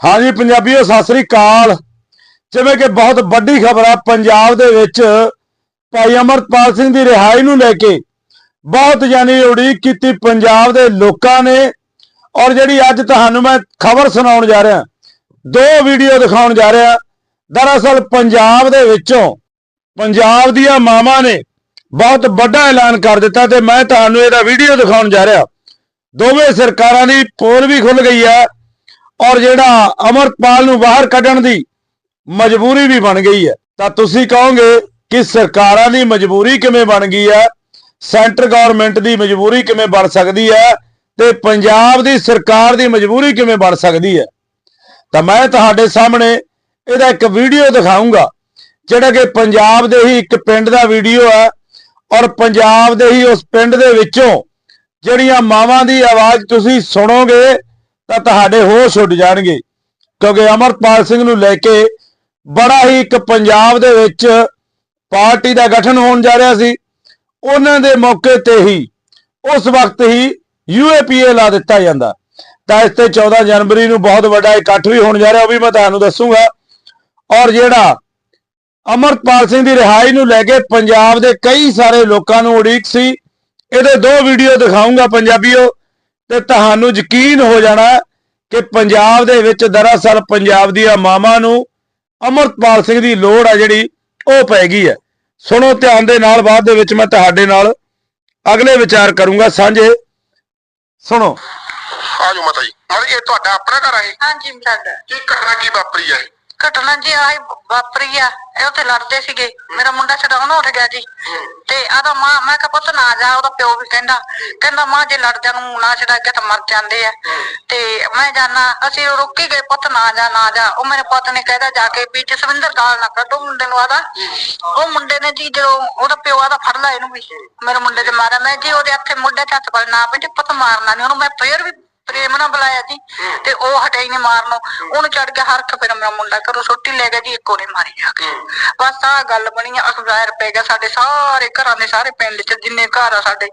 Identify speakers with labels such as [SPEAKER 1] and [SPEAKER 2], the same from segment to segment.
[SPEAKER 1] ਹਾਂਜੀ, ਪੰਜਾਬੀਓ, ਸਤਿ ਸ੍ਰੀ ਅਕਾਲ। ਜਿਵੇਂ ਕਿ ਬਹੁਤ ਵੱਡੀ ਖਬਰ ਆ, ਪੰਜਾਬ ਦੇ ਵਿੱਚ ਭਾਈ ਅਮਰਪਾਲ ਸਿੰਘ ਦੀ ਰਿਹਾਈ ਨੂੰ ਲੈ ਕੇ ਬਹੁਤ ਜਾਨੀ ਉਡੀਕ ਕੀਤੀ ਪੰਜਾਬ ਦੇ ਲੋਕਾਂ ਨੇ। ਔਰ ਜਿਹੜੀ ਅੱਜ ਤੁਹਾਨੂੰ ਮੈਂ ਖਬਰ ਸੁਣਾਉਣ ਜਾ ਰਿਹਾ, ਦੋ ਵੀਡੀਓ ਦਿਖਾਉਣ ਜਾ ਰਿਹਾ, ਦਰਅਸਲ ਪੰਜਾਬ ਦੇ ਵਿੱਚੋਂ ਪੰਜਾਬ ਦੀਆਂ ਮਾਵਾਂ ਨੇ ਬਹੁਤ ਵੱਡਾ ਐਲਾਨ ਕਰ ਦਿੱਤਾ ਤੇ ਮੈਂ ਤੁਹਾਨੂੰ ਇਹਦਾ ਵੀਡੀਓ ਦਿਖਾਉਣ ਜਾ ਰਿਹਾ। ਦੋਵੇਂ ਸਰਕਾਰਾਂ ਦੀ ਪੋਲ ਵੀ ਖੁੱਲ ਗਈ ਹੈ। ਔਰ ਜਿਹੜਾ ਅਮਰਪਾਲ ਨੂੰ ਬਾਹਰ ਕੱਢਣ ਦੀ ਮਜਬੂਰੀ ਵੀ ਬਣ ਗਈ ਹੈ। ਤਾਂ ਤੁਸੀਂ ਕਹੋਗੇ ਕਿ ਸਰਕਾਰਾਂ ਦੀ ਮਜਬੂਰੀ ਕਿਵੇਂ ਬਣ ਗਈ ਹੈ? ਸੈਂਟਰ ਗਵਰਨਮੈਂਟ ਦੀ ਮਜਬੂਰੀ ਕਿਵੇਂ ਬਣ ਸਕਦੀ ਹੈ? ਤੇ ਪੰਜਾਬ ਦੀ ਸਰਕਾਰ ਦੀ ਮਜਬੂਰੀ ਕਿਵੇਂ ਬਣ ਸਕਦੀ ਹੈ? ਤਾਂ ਮੈਂ ਤੁਹਾਡੇ ਸਾਹਮਣੇ ਇਹਦਾ ਇੱਕ ਵੀਡੀਓ ਦਿਖਾਉਂਗਾ ਜਿਹੜਾ ਕਿ ਪੰਜਾਬ ਦੇ ਹੀ ਇੱਕ ਪਿੰਡ ਦਾ ਵੀਡੀਓ ਹੈ ਔਰ ਪੰਜਾਬ ਦੇ ਹੀ ਉਸ ਪਿੰਡ ਦੇ ਵਿੱਚੋਂ ਜਿਹੜੀਆਂ ਮਾਵਾਂ ਦੀ ਆਵਾਜ਼ ਤੁਸੀਂ ਸੁਣੋਗੇ ਤਾਂ ਤੁਹਾਡੇ ਹੋਸ਼ ਉੱਡ ਜਾਣਗੇ। ਕਿਉਂਕਿ ਅਮਰਪਾਲ ਸਿੰਘ ਨੂੰ ਲੈ ਕੇ ਬੜਾ ਹੀ ਇੱਕ ਪੰਜਾਬ ਦੇ ਵਿੱਚ ਪਾਰਟੀ ਦਾ ਗਠਨ ਹੋਣ ਜਾ ਰਿਹਾ ਸੀ। ਉਹਨਾਂ ਦੇ ਮੌਕੇ ਤੇ ਹੀ ਉਸ ਵਕਤ ਹੀ ਯੂਏਪੀਏ ਲਾ ਦਿੱਤਾ ਜਾਂਦਾ। ਤਾਂ ਇਸ ਤੇ 14 ਜਨਵਰੀ ਨੂੰ ਬਹੁਤ ਵੱਡਾ ਇਕੱਠ ਵੀ ਹੋਣ ਜਾ ਰਿਹਾ, ਉਹ ਵੀ ਮੈਂ ਤੁਹਾਨੂੰ ਦੱਸੂਗਾ। ਔਰ ਜਿਹੜਾ ਅਮਰਪਾਲ ਸਿੰਘ ਦੀ ਰਿਹਾਈ ਨੂੰ ਲੈ ਕੇ ਪੰਜਾਬ ਦੇ ਕਈ ਸਾਰੇ ਲੋਕਾਂ ਨੂੰ ਉਡੀਕ ਸੀ, ਇਹਦੇ ਦੋ ਵੀਡੀਓ ਦਿਖਾਉਂਗਾ ਪੰਜਾਬੀਓ। ਤੇ ਤੁਹਾਨੂੰ ਯਕੀਨ ਹੋ ਜਾਣਾ ਕਿ ਪੰਜਾਬ ਦੇ ਵਿੱਚ ਦਰਅਸਲ ਪੰਜਾਬ ਦੀਆਂ ਮਾਵਾਂ ਨੂੰ ਅਮਰਪਾਲ ਸਿੰਘ ਦੀ ਲੋੜ ਆ ਜਿਹੜੀ ਉਹ ਪੈ ਗਈ ਹੈ। ਸੁਣੋ ਧਿਆਨ ਦੇ ਨਾਲ ਬਾਅਦ ਦੇ ਵਿੱਚ ਮੈਂ ਤੁਹਾਡੇ ਨਾਲ ਅਗਲੇ ਵਿਚਾਰ ਕਰੂੰਗਾ ਸਾਂਝੇ। ਸੁਣੋ।
[SPEAKER 2] ਆ ਜਾਓ ਮਾਤਾ ਜੀ। ਇਹ ਤੁਹਾਡਾ ਆਪਣਾ ਘਰ ਹੈ
[SPEAKER 3] ਹਾਂਜੀ ਸਾਡਾ।
[SPEAKER 2] ਕੀ ਘਟਨਾ ਕੀ ਵਾਪਰੀ ਹੈ?
[SPEAKER 3] ਘਟਨਾ ਜੀ ਆਈ ਵਾਪਰੀ ਆ, ਇਹ ਉੱਥੇ ਲੜਦੇ ਸੀਗੇ। ਮੇਰਾ ਮੁੰਡਾ ਛਡਾਉਣਾ ਉੱਠ ਗਿਆ ਜੀ। ਤੇ ਆਦਾ ਮਾਂ, ਮੈਂ ਕਿਹਾ ਪੁੱਤ ਨਾ ਜਾ, ਉਹਦਾ ਪਿਓ ਵੀ ਕਹਿੰਦਾ। ਕਹਿੰਦਾ ਮਾਂ, ਜੇ ਲੜਦਿਆਂ ਨੂੰ ਨਾ ਛਡਾ ਕੇ ਤਾਂ ਮਰ ਜਾਂਦੇ ਆ। ਤੇ ਮੈਂ ਜਾਣਾ ਅਸੀਂ ਰੁਕੀ ਗਏ, ਪੁੱਤ ਨਾ ਜਾ ਨਾ ਜਾ। ਉਹ ਮੇਰੇ ਪੁੱਤ ਨੇ ਕਹਿਦਾ ਜਾ ਕੇ ਵੀ ਜਸਵਿੰਦਰ ਗਾਲ ਨਾ ਕੱਢੋ ਮੁੰਡੇ ਨੂੰ ਆਦਾ ਉਹ ਮੁੰਡੇ ਨੇ ਜੀ ਜਦੋਂ ਉਹਦਾ ਪਿਓ ਆਦਾ ਫੜ ਲਿਆ ਇਹਨੂੰ ਵੀ। ਮੇਰੇ ਮੁੰਡੇ ਤੇ ਮਾਰਿਆ। ਮੈਂ ਜੀ ਉਹਦੇ ਹੱਥੇ ਮੁੰਡੇ ਤੇ ਹੱਥ ਪਾ ਨਾ ਬੇਟੇ ਪੁੱਤ ਮਾਰਨਾ ਨਹੀਂ ਉਹਨੂੰ, ਮੈਂ ਫੇਰ ਵੀ ਪ੍ਰੇਮ ਨਾਲ ਬੁਲਾਇਆ ਜੀ ਤੇ ਉਹ ਹਟਿਆ ਹੀ ਮਾਰਨੋਂ ਉਹਨੂੰ ਚੜ ਕੇ ਹਰਖ ਫਿਰ ਮੇਰਾ ਮੁੰਡਾ ਘਰੋਂ ਛੁੱਟੀ ਲੈ ਗਿਆ ਜੀ, ਇੱਕੋ ਨੇ ਮਾਰੀ ਜਾ ਕੇ। ਬਸ ਆਹ ਗੱਲ ਬਣੀ ਆ ਪੈ ਗਿਆ ਸਾਡੇ ਸਾਰੇ ਘਰਾਂ ਦੇ ਸਾਰੇ ਪਿੰਡ ਚ, ਜਿੰਨੇ ਘਰ ਆ ਸਾਡੇ।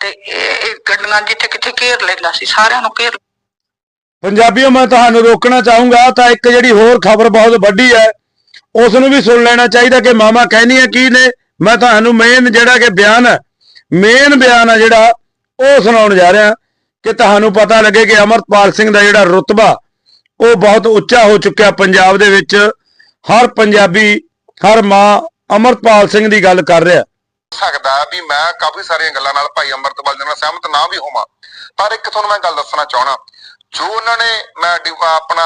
[SPEAKER 3] ਤੇ ਇਹ ਗੱਡੀਆਂ ਜਿੱਥੇ ਕਿੱਥੇ ਘੇਰ ਲੈਂਦਾ ਸੀ, ਸਾਰਿਆਂ ਨੂੰ ਘੇਰ।
[SPEAKER 1] ਪੰਜਾਬੀਓ, ਮੈਂ ਤੁਹਾਨੂੰ ਰੋਕਣਾ ਚਾਹੂੰਗਾ, ਤਾਂ ਇੱਕ ਜਿਹੜੀ ਹੋਰ ਖਬਰ ਬਹੁਤ ਵੱਡੀ ਹੈ ਉਸ ਨੂੰ ਵੀ ਸੁਣ ਲੈਣਾ ਚਾਹੀਦਾ ਕਿ ਮਾਮਾ ਕਹਿੰਦੀ ਕਹਿੰਦੀਆਂ ਕੀ ਨੇ। ਮੈਂ ਤੁਹਾਨੂੰ ਮੇਨ ਜਿਹੜਾ ਕਿ ਬਿਆਨ ਹੈ ਮੇਨ ਬਿਆਨ ਆ ਜਿਹੜਾ, ਉਹ ਸੁਣਾਉਣ ਜਾ ਰਿਹਾ। ਕਿ ਤੁਹਾਨੂੰ ਪਤਾ ਲੱਗੇ ਕਿ ਅਮਰਪਾਲ ਸਿੰਘ ਦਾ ਜਿਹੜਾ ਰੁਤਬਾ, ਉਹ ਬਹੁਤ ਉੱਚਾ ਹੋ ਚੁੱਕਿਆ ਪੰਜਾਬ ਦੇ ਵਿੱਚ। ਹਰ ਪੰਜਾਬੀ, ਹਰ ਮਾਂ ਅਮਰਪਾਲ ਸਿੰਘ ਦੀ ਗੱਲ ਕਰ ਰਿਹਾ।
[SPEAKER 2] ਸਕਦਾ ਵੀ ਮੈਂ ਕਾਫੀ ਸਾਰੀਆਂ ਗੱਲਾਂ ਨਾਲ ਭਾਈ ਅੰਮ੍ਰਿਤਪਾਲ ਜੀ ਨਾਲ ਸਹਿਮਤ ਨਾ ਵੀ ਹੋਵਾਂ। ਪਰ ਇੱਕ ਤੁਹਾਨੂੰ ਮੈਂ ਗੱਲ ਦੱਸਣਾ ਚਾਹਣਾ ਜੋ ਉਹਨਾਂ ਨੇ, ਮੈਂ ਡਿ- ਆਪਣਾ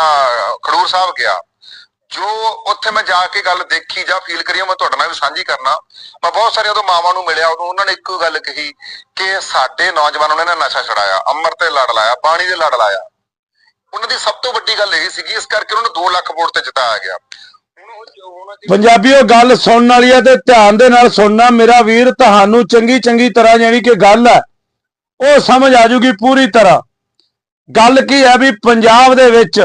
[SPEAKER 2] ਖਡੂਰ ਸਾਹਿਬ ਗਿਆ ਜੋ ਉੱਥੇ ਮੈਂ ਜਾ ਕੇ ਗੱਲ ਦੇਖੀ ਜਾਂ ਫੀਲ ਕਰੀ ਮੈਂ ਤੁਹਾਡੇ ਨਾਲ ਵੀ ਸਾਂਝੀ ਕਰਨਾ। ਮੈਂ ਬਹੁਤ ਸਾਰੀਆਂ ਉਦੋਂ ਮਾਵਾਂ ਨੂੰ ਮਿਲਿਆ, ਉਦੋਂ ਉਹਨਾਂ ਨੇ ਇੱਕੋ ਗੱਲ ਕਹੀ ਕਿ ਸਾਡੇ ਨੌਜਵਾਨਾਂ ਨੇ ਨਸ਼ਾ ਛਡਾਇਆ, ਅੰਮ੍ਰਿਤ ਤੇ ਲੜ ਲਾਇਆ ਬਾਣੀ ਦੇ ਲੜ ਲਾਇਆ। ਉਹਨਾਂ ਦੀ ਸਭ ਤੋਂ ਵੱਡੀ ਗੱਲ ਇਹ ਸੀਗੀ, ਇਸ ਕਰਕੇ ਉਹਨਾਂ ਨੂੰ 2 ਲੱਖ ਵੋਟ ਤੇ ਜਿਤਾਇਆ ਗਿਆ। ਹੁਣ ਉਹ
[SPEAKER 1] ਪੰਜਾਬੀਓ, ਗੱਲ ਸੁਣਨ ਵਾਲੀ ਹੈ ਤੇ ਧਿਆਨ ਦੇ ਨਾਲ ਸੁਣਨਾ, ਮੇਰਾ ਵੀਰ ਤੁਹਾਨੂੰ ਚੰਗੀ ਚੰਗੀ ਤਰ੍ਹਾਂ ਜਿਹੜੀ ਕਿ ਗੱਲ ਹੈ, ਉਹ ਸਮਝ ਆ ਜੂਗੀ ਪੂਰੀ ਤਰ੍ਹਾਂ। ਗੱਲ ਕੀ ਹੈ ਵੀ ਪੰਜਾਬ ਦੇ ਵਿੱਚ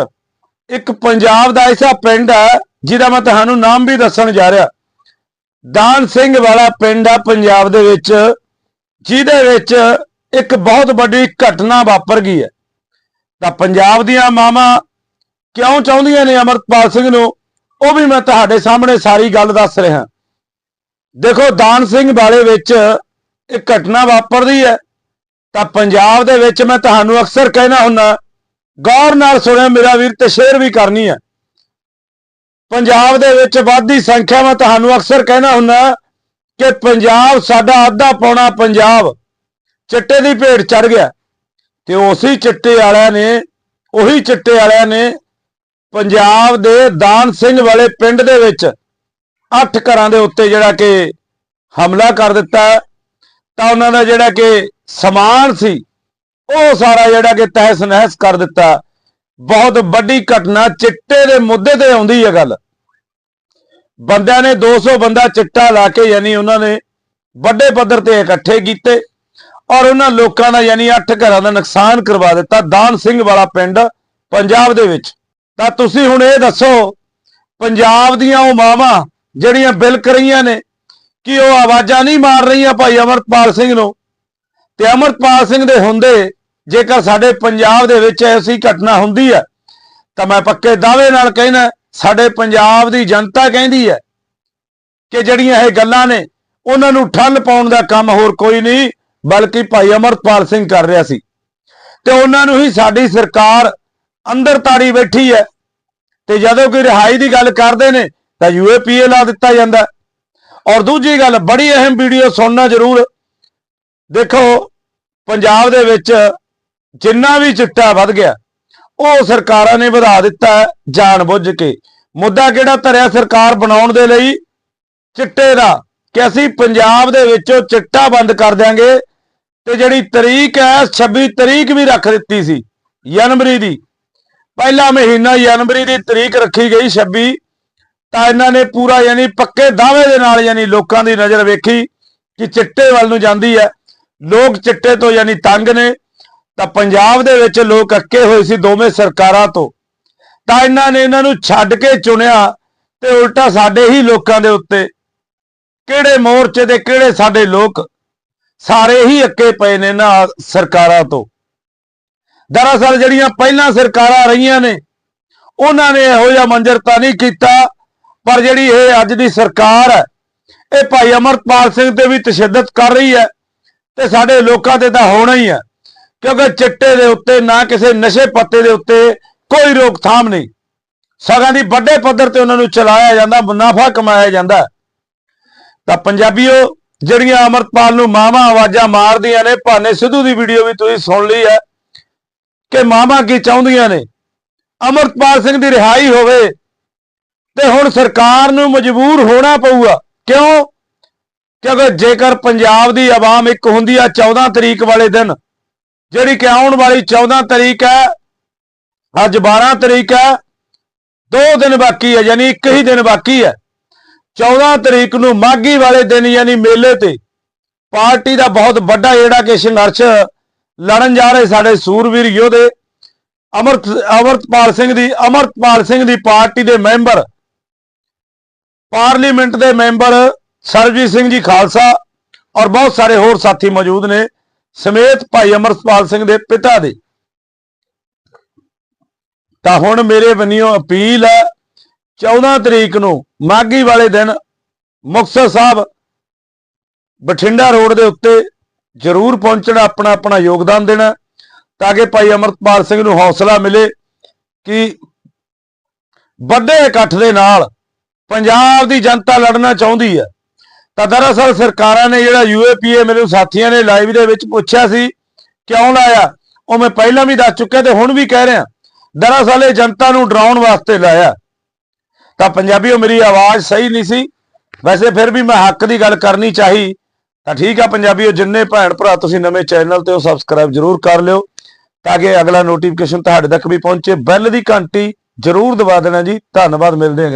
[SPEAKER 1] ਇੱਕ ਪੰਜਾਬ ਦਾ ਐਸਾ ਪਿੰਡ ਹੈ ਜਿਹਦਾ ਮੈਂ ਤੁਹਾਨੂੰ ਨਾਮ ਵੀ ਦੱਸਣ ਜਾ ਰਿਹਾ। ਦਾਨ ਸਿੰਘ ਵਾਲਾ ਪਿੰਡ ਆ ਪੰਜਾਬ ਦੇ ਵਿੱਚ, ਜਿਹਦੇ ਵਿੱਚ ਇੱਕ ਬਹੁਤ ਵੱਡੀ ਘਟਨਾ ਵਾਪਰ ਗਈ ਹੈ। ਤਾਂ ਪੰਜਾਬ ਦੀਆਂ ਮਾਵਾਂ ਕਿਉਂ ਚਾਹੁੰਦੀਆਂ ਨੇ ਅਮਰਪਾਲ ਸਿੰਘ ਨੂੰ? ਉਹ ਵੀ ਮੈਂ ਤੁਹਾਡੇ ਸਾਹਮਣੇ ਸਾਰੀ ਗੱਲ ਦੱਸ ਰਿਹਾ। ਦੇਖੋ, ਦਾਨ ਸਿੰਘ ਵਾਲੇ ਵਿੱਚ ਇੱਕ ਘਟਨਾ ਵਾਪਰਦੀ ਹੈ। ਤਾਂ ਪੰਜਾਬ ਦੇ ਵਿੱਚ ਮੈਂ ਤੁਹਾਨੂੰ ਅਕਸਰ ਕਹਿਣਾ ਹੁੰਦਾ ਗੌਰ ਨਾਲ ਸੁਣਿਆ ਮੇਰਾ ਵੀਰ ਤੇ ਸ਼ੇਅਰ ਵੀ ਕਰਨੀ ਹੈ। ਪੰਜਾਬ ਦੇ ਵਿੱਚ ਵਾਧੀ ਸੰਖਿਆ ਮੈਂ ਤੁਹਾਨੂੰ ਅਕਸਰ ਕਹਿਣਾ ਹੁੰਦਾ ਕਿ ਪੰਜਾਬ ਸਾਡਾ ਅੱਧਾ ਪੌਣਾ ਪੰਜਾਬ ਚਿੱਟੇ ਦੀ ਭੇਟ ਚੜ ਗਿਆ ਤੇ ਉਸੇ ਚਿੱਟੇ ਵਾਲਿਆਂ ਨੇ, ਉਹੀ ਚਿੱਟੇ ਵਾਲਿਆਂ ਨੇ ਪੰਜਾਬ ਦੇ ਦਾਨ ਸਿੰਘ ਵਾਲੇ ਪਿੰਡ ਦੇ ਵਿੱਚ ਅੱਠ ਘਰਾਂ ਦੇ ਉੱਤੇ ਜਿਹੜਾ ਕਿ ਹਮਲਾ ਕਰ ਦਿੱਤਾ ਤਾਂ ਉਹਨਾਂ ਦਾ ਜਿਹੜਾ ਕਿ ਸਮਾਨ ਸੀ ਉਹ ਸਾਰਾ ਜਿਹੜਾ ਕਿ ਤਹਿਸ ਨਹਿਸ ਕਰ ਦਿੱਤਾ। ਬਹੁਤ ਵੱਡੀ ਘਟਨਾ ਚਿੱਟੇ ਦੇ ਮੁੱਦੇ ਤੇ ਆਉਂਦੀ ਹੈ ਗੱਲ। ਬੰਦਿਆਂ ਨੇ 200 ਬੰਦਾ ਚਿੱਟਾ ਲਾ ਕੇ ਯਾਨੀ ਉਹਨਾਂ ਨੇ ਵੱਡੇ ਪੱਧਰ ਤੇ ਇਕੱਠੇ ਕੀਤੇ ਔਰ ਉਹਨਾਂ ਲੋਕਾਂ ਦਾ ਯਾਨੀ ਅੱਠ ਘਰਾਂ ਦਾ ਨੁਕਸਾਨ ਕਰਵਾ ਦਿੱਤਾ। ਦਾਨ ਸਿੰਘ ਵਾਲਾ ਪਿੰਡ ਪੰਜਾਬ ਦੇ ਵਿੱਚ। ਤਾਂ ਤੁਸੀਂ ਹੁਣ ਇਹ ਦੱਸੋ, ਪੰਜਾਬ ਦੀਆਂ ਉਹ ਮਾਵਾਂ ਜਿਹੜੀਆਂ ਬਿਲਕ ਰਹੀਆਂ ਨੇ, ਕਿ ਉਹ ਆਵਾਜ਼ਾਂ ਨਹੀਂ ਮਾਰ ਰਹੀਆਂ ਭਾਈ ਅਮਰਪਾਲ ਸਿੰਘ ਨੂੰ? ਤੇ ਅਮਰਪਾਲ ਸਿੰਘ ਦੇ ਹੁੰਦੇ ਜੇਕਰ ਸਾਡੇ ਪੰਜਾਬ ਦੇ ਵਿੱਚ ਐਸੀ ਘਟਨਾ ਹੁੰਦੀ ਹੈ, ਤਾਂ ਮੈਂ ਪੱਕੇ ਦਾਅਵੇ ਨਾਲ ਕਹਿਣਾ ਸਾਡੇ ਪੰਜਾਬ ਦੀ ਜਨਤਾ ਕਹਿੰਦੀ ਹੈ ਕਿ ਜਿਹੜੀਆਂ ਇਹ ਗੱਲਾਂ ਨੇ, ਉਹਨਾਂ ਨੂੰ ਠੱਲ ਪਾਉਣ ਦਾ ਕੰਮ ਹੋਰ ਕੋਈ ਨਹੀਂ, ਬਲਕਿ ਭਾਈ ਅਮਰਪਾਲ ਸਿੰਘ ਕਰ ਰਿਹਾ ਸੀ। ਤੇ ਉਹਨਾਂ ਨੂੰ ਹੀ ਸਾਡੀ ਸਰਕਾਰ ਅੰਦਰ ਤਾੜੀ ਬੈਠੀ ਹੈ। ਤੇ ਜਦੋਂ ਕੋਈ ਰਿਹਾਈ ਦੀ ਗੱਲ ਕਰਦੇ ਨੇ, ਤਾਂ ਯੂਏਪੀਏ ਲਾ ਦਿੱਤਾ ਜਾਂਦਾ ਔਰ ਦੂਜੀ ਗੱਲ, ਬੜੀ ਅਹਿਮ ਵੀਡੀਓ ਸੁਣਨਾ ਜ਼ਰੂਰ ਦੇਖੋ, ਪੰਜਾਬ ਦੇ ਵਿੱਚ ਜਿੰਨਾ ਵੀ ਚਿੱਟਾ ਵੱਧ ਗਿਆ, ਉਹ ਸਰਕਾਰਾਂ ਨੇ ਵਧਾ ਦਿੱਤਾ ਹੈ ਜਾਣ ਬੁੱਝ ਕੇ। ਮੁੱਦਾ ਕਿਹੜਾ ਧਰਿਆ ਸਰਕਾਰ ਬਣਾਉਣ ਦੇ ਲਈ? ਚਿੱਟੇ ਦਾ। ਕਿ ਅਸੀਂ ਪੰਜਾਬ ਦੇ ਵਿੱਚੋਂ ਚਿੱਟਾ ਬੰਦ ਕਰ ਦਿਆਂਗੇ, ਤੇ ਜਿਹੜੀ ਤਰੀਕ ਹੈ 26 ਤਰੀਕ ਵੀ ਰੱਖ ਦਿੱਤੀ ਸੀ, ਜਨਵਰੀ ਦੀ। ਪਹਿਲਾ ਮਹੀਨਾ ਜਨਵਰੀ ਦੀ ਤਰੀਕ ਰੱਖੀ ਗਈ 26 ਤਾਂ ਇਹਨਾਂ ਨੇ ਪੂਰਾ ਯਾਨੀ ਪੱਕੇ ਦਾਅਵੇ ਦੇ ਨਾਲ ਯਾਨੀ ਲੋਕਾਂ ਦੀ ਨਜ਼ਰ ਵੇਖੀ ਕਿ ਚਿੱਟੇ ਵੱਲ ਨੂੰ ਜਾਂਦੀ ਹੈ। ਲੋਕ ਚਿੱਟੇ ਤੋਂ ਯਾਨੀ ਤੰਗ ਨੇ। ਤਾਂ ਪੰਜਾਬ ਦੇ ਵਿੱਚ ਲੋਕ ਅੱਕੇ ਹੋਏ ਸੀ ਦੋਵੇਂ ਸਰਕਾਰਾਂ ਤੋਂ। ਤਾਂ ਇਹਨਾਂ ਨੇ ਇਹਨਾਂ ਨੂੰ ਛੱਡ ਕੇ ਚੁਣਿਆ ਤੇ ਉਲਟਾ ਸਾਡੇ ਹੀ ਲੋਕਾਂ ਦੇ ਉੱਤੇ। ਕਿਹੜੇ ਮੋਰਚੇ ਦੇ ਕਿਹੜੇ ਸਾਡੇ ਲੋਕ ਸਾਰੇ ਹੀ ਅੱਕੇ ਪਏ ਨੇ ਨਾ ਸਰਕਾਰਾਂ ਤੋਂ। ਦਰਅਸਲ ਜਿਹੜੀਆਂ ਪਹਿਲਾਂ ਸਰਕਾਰਾਂ ਰਹੀਆਂ ਨੇ, ਉਹਨਾਂ ਨੇ ਇਹੋ ਜਿਹਾ ਮੰਜ਼ਰ ਤਾਂ ਨਹੀਂ ਕੀਤਾ, ਪਰ ਜਿਹੜੀ ਇਹ ਅੱਜ ਦੀ ਸਰਕਾਰ ਹੈ, ਇਹ ਭਾਈ ਅਮਰਪਾਲ ਸਿੰਘ ਤੇ ਵੀ ਤਸ਼ੱਦਦ ਕਰ ਰਹੀ ਹੈ ਤੇ ਸਾਡੇ ਲੋਕਾਂ ਤੇ ਤਾਂ ਹੋਣਾ ਹੀ ਹੈ। ਕਿਉਂਕਿ ਚਿੱਟੇ ਦੇ ਉੱਤੇ ਨਾ ਕਿਸੇ ਨਸ਼ੇ ਪੱਤੇ ਦੇ ਉੱਤੇ ਕੋਈ ਰੋਕਥਾਮ ਨਹੀਂ, ਸਗਾਂ ਦੀ ਵੱਡੇ ਪੱਧਰ ਤੇ ਉਹਨਾਂ ਨੂੰ ਚਲਾਇਆ ਜਾਂਦਾ, ਮੁਨਾਫਾ ਕਮਾਇਆ ਜਾਂਦਾ। ਤਾਂ ਪੰਜਾਬੀਓ, ਜਿਹੜੀਆਂ ਅਮਰਪਾਲ ਨੂੰ ਮਾਵਾ ਆਵਾਜ਼ਾਂ ਮਾਰਦੀਆਂ ਨੇ, ਭਾਨੇ ਸਿੱਧੂ ਦੀ ਵੀਡੀਓ ਵੀ ਤੁਸੀਂ ਸੁਣ ਲਈ ਹੈ, ਕਿ ਮਾਵਾ ਕੀ ਚਾਹੁੰਦੀਆਂ ਨੇ? ਅਮਰਪਾਲ ਸਿੰਘ ਦੀ ਰਿਹਾਈ ਹੋਵੇ, ਤੇ ਹੁਣ ਸਰਕਾਰ ਨੂੰ ਮਜਬੂਰ ਹੋਣਾ ਪਊਗਾ। ਕਿਉਂ? ਕਿਉਂਕਿ ਜੇਕਰ ਪੰਜਾਬ ਦੀ ਆਵਾਮ ਇੱਕ ਹੁੰਦੀ ਆ 14 ਤਰੀਕ ਵਾਲੇ ਦਿਨ ਜਿਹੜੀ ਕਿ ਆਉਣ ਵਾਲੀ 14 ਤਰੀਕ ਹੈ, ਅੱਜ 12 ਤਰੀਕ ਹੈ, ਦੋ ਦਿਨ ਬਾਕੀ ਹੈ, ਯਾਨੀ ਇੱਕ ਹੀ ਦਿਨ ਬਾਕੀ ਹੈ। 14 ਤਰੀਕ ਨੂੰ ਮਾਗੀ ਵਾਲੇ ਦਿਨ, ਯਾਨੀ ਮੇਲੇ ਤੇ ਪਾਰਟੀ ਦਾ ਬਹੁਤ ਵੱਡਾ ਜਿਹੜਾ ਕਿ ਸੰਘਰਸ਼ ਲੜਨ ਜਾ ਰਹੇ ਸਾਡੇ ਸੂਰਵੀਰ ਯੋਧੇ, ਅਮਰਤ, ਅਮਰਤਪਾਲ ਸਿੰਘ ਦੀ, ਅਮਰਤਪਾਲ ਸਿੰਘ ਦੀ ਪਾਰਟੀ ਦੇ ਮੈਂਬਰ, ਪਾਰਲੀਮੈਂਟ ਦੇ ਮੈਂਬਰ ਸਰਜੀਤ ਸਿੰਘ ਜੀ ਖਾਲਸਾ ਔਰ ਬਹੁਤ ਸਾਰੇ ਹੋਰ ਸਾਥੀ ਮੌਜੂਦ ਨੇ। ਸਮੇਤ ਭਾਈ ਅਮਰਤਪਾਲ ਸਿੰਘ ਦੇ ਪਿਤਾ ਦੇ। ਤਾਂ ਹੁਣ ਮੇਰੇ ਬੰਨਿਓ ਅਪੀਲ ਹੈ 14 ਤਰੀਕ ਨੂੰ ਮਾਗੀ ਵਾਲੇ ਦਿਨ ਮੁਕਤਸਰ ਸਾਹਿਬ ਬਠਿੰਡਾ ਰੋਡ ਦੇ ਉੱਤੇ ਜ਼ਰੂਰ ਪਹੁੰਚਣਾ, ਆਪਣਾ ਆਪਣਾ ਯੋਗਦਾਨ ਦੇਣਾ ਤਾਂ ਕਿ ਭਾਈ ਅਮਰਤਪਾਲ ਸਿੰਘ ਨੂੰ ਹੌਸਲਾ ਮਿਲੇ ਕਿ ਵੱਡੇ ਇਕੱਠ ਦੇ ਨਾਲ ਪੰਜਾਬ ਦੀ ਜਨਤਾ ਲੜਨਾ ਚਾਹੁੰਦੀ ਹੈ। ਤਾਂ ਦਰਅਸਲ ਸਰਕਾਰਾਂ ਨੇ ਜਿਹੜਾ ਯੂਏਪੀਏ ਮੇਰੇ ਸਾਥੀਆਂ ਨੇ ਲਾਈਵ ਦੇ ਵਿੱਚ ਪੁੱਛਿਆ ਸੀ, ਕਿਉਂ ਲਾਇਆ? ਉਹ ਮੈਂ ਪਹਿਲਾਂ ਵੀ ਦੱਸ ਚੁੱਕਿਆ ਤੇ ਹੁਣ ਵੀ ਕਹਿ ਰਿਹਾ। ਦਰਅਸਲ ਇਹ ਜਨਤਾ ਨੂੰ ਡਰਾਉਣ ਵਾਸਤੇ ਲਾਇਆ। ਤਾਂ ਪੰਜਾਬੀਓ, ਮੇਰੀ ਆਵਾਜ਼ ਸਹੀ ਨਹੀਂ ਸੀ। ਵੈਸੇ ਫਿਰ ਵੀ ਮੈਂ ਹੱਕ ਦੀ ਗੱਲ ਕਰਨੀ ਚਾਹੀ। ਤਾਂ ਠੀਕ ਆ ਪੰਜਾਬੀਓ, ਜਿੰਨੇ ਭੈਣ ਭਰਾ ਤੁਸੀਂ ਨਵੇਂ ਚੈਨਲ ਤੇ ਉਹ ਸਬਸਕ੍ਰਾਈਬ ਜਰੂਰ ਕਰ ਲਿਓ, ਤਾਂ ਕਿ ਅਗਲਾ ਨੋਟੀਫਿਕੇਸ਼ਨ ਤੁਹਾਡੇ ਤੱਕ ਵੀ ਪਹੁੰਚੇ। ਬੈਲ ਦੀ ਘੰਟੀ ਜਰੂਰ ਦਬਾ ਦੇਣਾ ਜੀ। ਧੰਨਵਾਦ, ਮਿਲਦੇ ਹਾਂ।